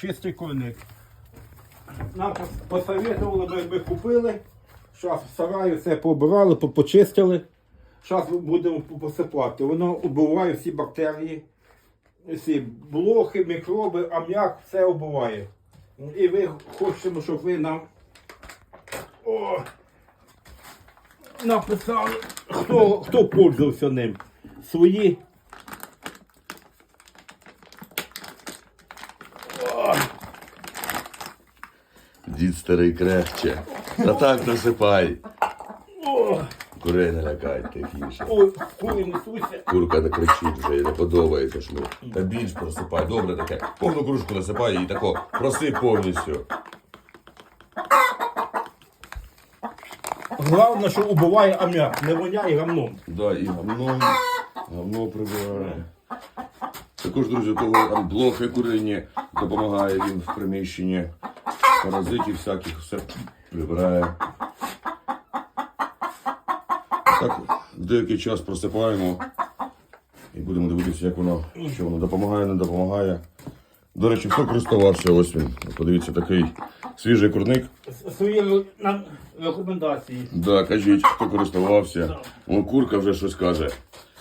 чистий кольник. Нам пос- посоветували, ми, ми купили. Зараз в сараї все побирали, почистили. Зараз будемо посипати. Воно убиває всі бактерії, всі блохи, мікроби, ам'як, все убиває. І ви хочемо, щоб ви нам о, написали, хто, хто пользувався ним. Свої. Дід старий крехче. Та так насипай. Курей не лякай тихіше. ой, кури несуться. Курка не кричить вже, їй не подобається ж ну. Та більш просипай, добре таке. Повну кружку насипай і тако просип повністю. Головне, що убиває ам'як, не воняє гамном. Да, і гамно, гамно прибирає. Також, друзі, у кого там блохи курині, допомагає він в приміщенні. Паразитів всяких все прибирає. Так, деякий час просипаємо і будемо дивитися, як воно, що воно допомагає, не допомагає. До речі, хто користувався, ось він. Подивіться, такий свіжий курник. Свої нам рекомендації. Да, кажіть, хто користувався. Вон курка вже щось каже.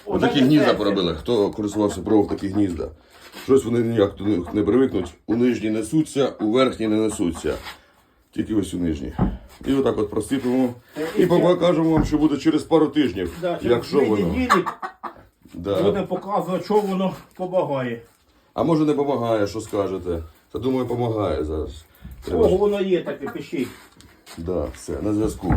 Отакі гнізда поробили. Хто користувався пробував такі гнізда. Щось вони ніяк до них не привикнуть. У нижні несуться, у верхні не несуться. Тільки ось у нижні. І отак от просипемо. І покажемо вам, що буде через пару тижнів. Да, якщо воно. Да. будемо показувати, що воно допомагає. А може не допомагає, що скажете? Та думаю, допомагає зараз. Кого воно є таке, пишіть. Да, все, на зв'язку.